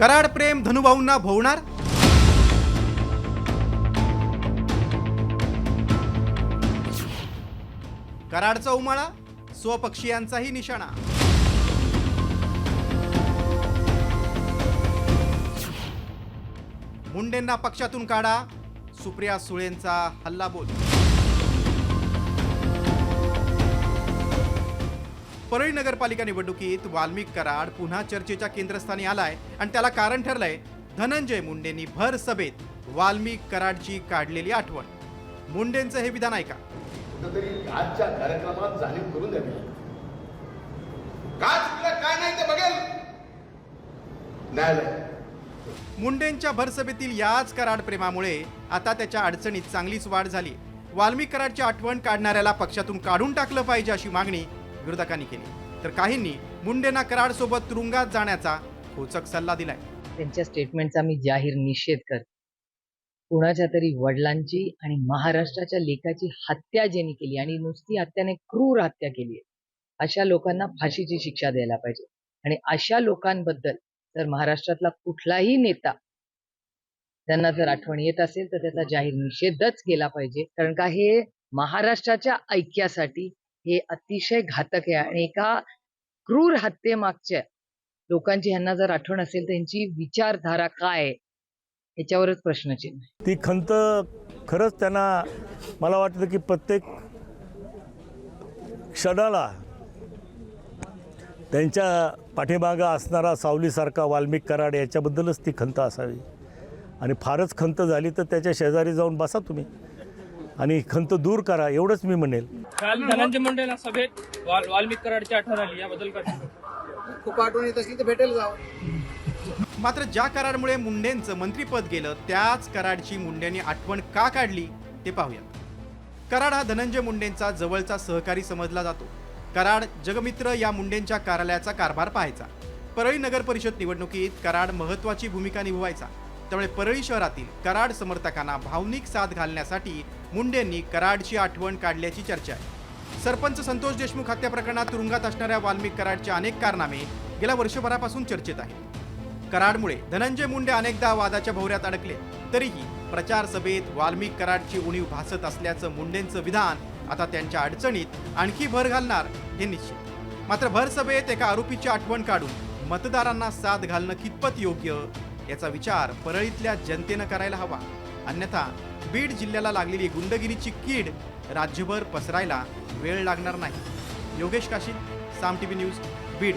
कराड प्रेम धनुभाऊंना भोवणार? कराडचा उमाळा स्वपक्षीयांचाही निशाणा. मुंडेंना पक्षातून काढा सुप्रिया सुळेंचा हल्ला बोल. परळी नगरपालिका निवडणुकीत वाल्मिक कराड पुन्हा चर्चेच्या केंद्रस्थानी आलाय आणि त्याला कारण ठरलंय धनंजय मुंडेंनी भर सभेत वाल्मिक कराडची काढलेली आठवण. मुंडेंचं हे विधान ऐका. कुठंतरी आजच्या कार्यक्रमात जाणीव करून द्यावी काय चुकलं काय नाही ते बघेल. न्यायालय. मुंडेंच्या भरसभेतील याच कराड प्रेमामुळे आता त्याच्या अडचणीत चांगलीच वाढ झाली. वाल्मिक कराडची आठवण काढणाऱ्याला पक्षातून काढून टाकलं पाहिजे अशी मागणी विरोधकांनी केली. तर काहींनी मुंडेंना कराड सोबत तुरुंगात जाण्याचा खोचक सल्ला दिलाय. त्यांच्या स्टेटमेंटचा मी जाहीर निषेध करतो. कुणाच्या तरी वडिलांची आणि महाराष्ट्राच्या लेखाची हत्या ज्यांनी केली आणि नुसती हत्याने क्रूर हत्या केली आहे अशा लोकांना फाशीची शिक्षा द्यायला पाहिजे. आणि अशा लोकांबद्दल तर महाराष्ट्रातला कुठलाही नेता त्यांना जर आठवण येत असेल तर त्याचा जाहीर निषेधच केला पाहिजे. कारण का हे महाराष्ट्राच्या ऐक्यासाठी हे अतिशय घातक आहे आणि एका क्रूर हत्येमागच्या लोकांची ह्यांना जर आठवण असेल त्यांची विचारधारा काय याच्यावरच प्रश्नचिन्ह ती खंत खरंच त्यांना मला वाटतं की प्रत्येक क्षणाला त्यांच्या पाठीमागं असणारा सावलीसारखा वाल्मिक कराड याच्याबद्दलच ती खंत असावी. आणि फारच खंत झाली तर त्याच्या शेजारी जाऊन बसा तुम्ही. आणि खंत दूर करा एवढंच मी म्हणेल. काल धनंजय मुंडेला सभेत वाल वाल्मिक कराडची आठवण आली याबद्दल काय खूप आठवण येत असली तर भेटेल जावं. मात्र ज्या कराडमुळे मुंडेंचं मंत्रीपद गेलं त्याच कराडची मुंडेंनी आठवण का काढली ते पाहूयात कराड हा धनंजय मुंडेंचा जवळचा सहकारी समजला जातो. कराड जगमित्र या मुंडेंच्या कार्यालयाचा कारभार पाहायचा. परळी नगर परिषद निवडणुकीत कराड महत्वाची भूमिका निभवायचा. त्यामुळे परळी शहरातील कराड समर्थकांना भावनिक साथ घालण्यासाठी मुंडेंनी कराडची आठवण काढल्याची चर्चा आहे. सरपंच संतोष देशमुख हत्या प्रकरणात तुरुंगात असणाऱ्या वाल्मिक कराडचे अनेक कारनामे गेल्या वर्षभरापासून चर्चेत आहेत. कराडमुळे धनंजय मुंडे अनेकदा वादाच्या भोवऱ्यात अडकले तरीही प्रचार सभेत वाल्मिक कराडची उणीव भासत असल्याचं मुंडेंचं विधान आता त्यांच्या अडचणीत आणखी भर घालणार हे निश्चित. मात्र भर सभेत एका आरोपीची आठवण काढून मतदारांना साथ घालणं कितपत योग्य याचा विचार परळीतल्या जनतेनं करायला हवा. अन्यथा बीड जिल्ह्याला लागलेली गुंडगिरीची कीड राज्यभर पसरायला वेळ लागणार नाही. Yogesh Kashi Saam T V news Beed.